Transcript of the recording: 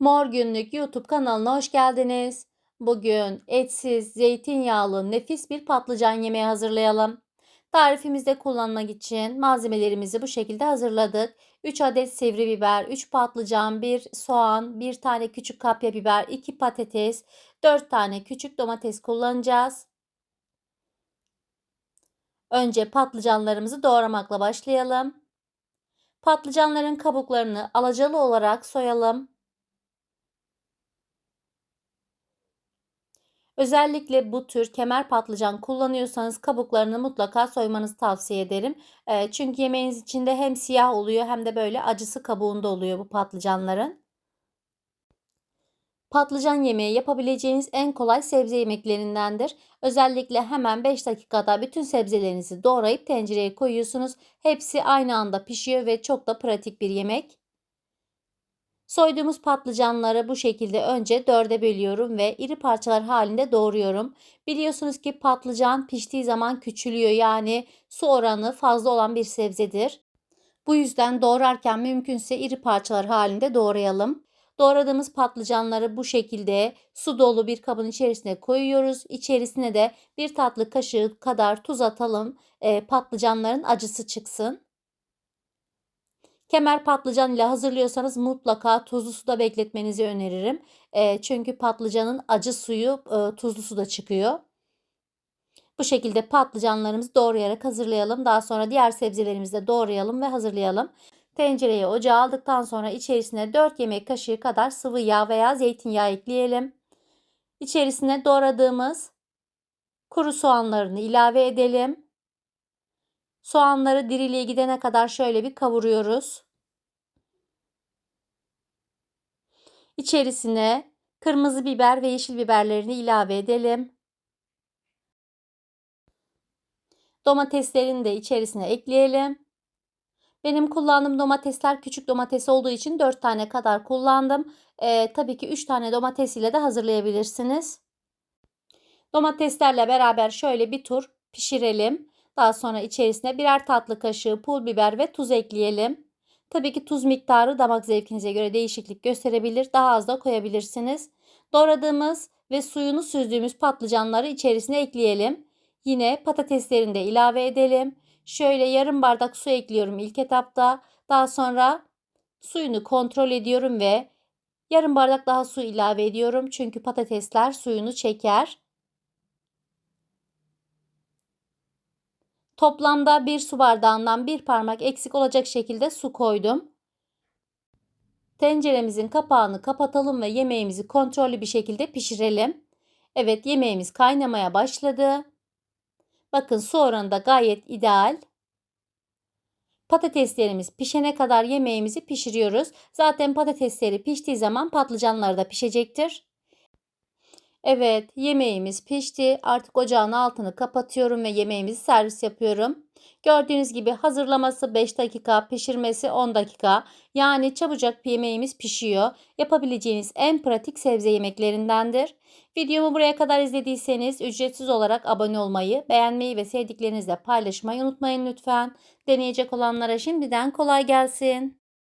Mor Günlük YouTube kanalına hoş geldiniz. Bugün etsiz, zeytinyağlı nefis bir patlıcan yemeği hazırlayalım. Tarifimizde kullanmak için malzemelerimizi bu şekilde hazırladık. 3 adet sivri biber, 3 patlıcan, 1 soğan, 1 tane küçük kapya biber, 2 patates, 4 tane küçük domates kullanacağız. Önce patlıcanlarımızı doğramakla başlayalım. Patlıcanların kabuklarını alacalı olarak soyalım. Özellikle bu tür kemer patlıcan kullanıyorsanız kabuklarını mutlaka soymanızı tavsiye ederim. Eee, çünkü yemeğiniz içinde hem siyah oluyor hem de böyle acısı kabuğunda oluyor bu patlıcanların. Patlıcan yemeği yapabileceğiniz en kolay sebze yemeklerindendir. Özellikle hemen 5 dakikada bütün sebzelerinizi doğrayıp tencereye koyuyorsunuz. Hepsi aynı anda pişiyor ve çok da pratik bir yemek. Soyduğumuz patlıcanları bu şekilde önce dörde bölüyorum ve iri parçalar halinde doğruyorum. Biliyorsunuz ki patlıcan piştiği zaman küçülüyor yani su oranı fazla olan bir sebzedir. Bu yüzden doğrarken mümkünse iri parçalar halinde doğrayalım. Doğradığımız patlıcanları bu şekilde su dolu bir kabın içerisine koyuyoruz. İçerisine de bir tatlı kaşığı kadar tuz atalım. E, patlıcanların acısı çıksın. Kemer patlıcan ile hazırlıyorsanız mutlaka tuzlu suda bekletmenizi öneririm. E, çünkü patlıcanın acı suyu e, tuzlu suda çıkıyor. Bu şekilde patlıcanlarımızı doğrayarak hazırlayalım. Daha sonra diğer sebzelerimizi de doğrayalım ve hazırlayalım. Tencereye ocağa aldıktan sonra içerisine 4 yemek kaşığı kadar sıvı yağ veya zeytinyağı ekleyelim. İçerisine doğradığımız kuru soğanlarını ilave edelim. Soğanları diriliğe gidene kadar şöyle bir kavuruyoruz. İçerisine kırmızı biber ve yeşil biberlerini ilave edelim. Domateslerini de içerisine ekleyelim. Benim kullandığım domatesler küçük domates olduğu için 4 tane kadar kullandım. Ee, tabii ki 3 tane domates ile de hazırlayabilirsiniz. Domateslerle beraber şöyle bir tur pişirelim. Daha sonra içerisine birer tatlı kaşığı pul biber ve tuz ekleyelim. Tabii ki tuz miktarı damak zevkinize göre değişiklik gösterebilir. Daha az da koyabilirsiniz. Doğradığımız ve suyunu süzdüğümüz patlıcanları içerisine ekleyelim. Yine patateslerini de ilave edelim. Şöyle yarım bardak su ekliyorum ilk etapta. Daha sonra suyunu kontrol ediyorum ve yarım bardak daha su ilave ediyorum. Çünkü patatesler suyunu çeker. Toplamda bir su bardağından bir parmak eksik olacak şekilde su koydum. Tenceremizin kapağını kapatalım ve yemeğimizi kontrollü bir şekilde pişirelim. Evet yemeğimiz kaynamaya başladı. Bakın su oranı da gayet ideal. Patateslerimiz pişene kadar yemeğimizi pişiriyoruz. Zaten patatesleri piştiği zaman patlıcanlar da pişecektir. Evet, yemeğimiz pişti. Artık ocağın altını kapatıyorum ve yemeğimizi servis yapıyorum. Gördüğünüz gibi hazırlaması 5 dakika, pişirmesi 10 dakika. Yani çabucak yemeğimiz pişiyor. Yapabileceğiniz en pratik sebze yemeklerindendir. Videomu buraya kadar izlediyseniz ücretsiz olarak abone olmayı, beğenmeyi ve sevdiklerinizle paylaşmayı unutmayın lütfen. Deneyecek olanlara şimdiden kolay gelsin.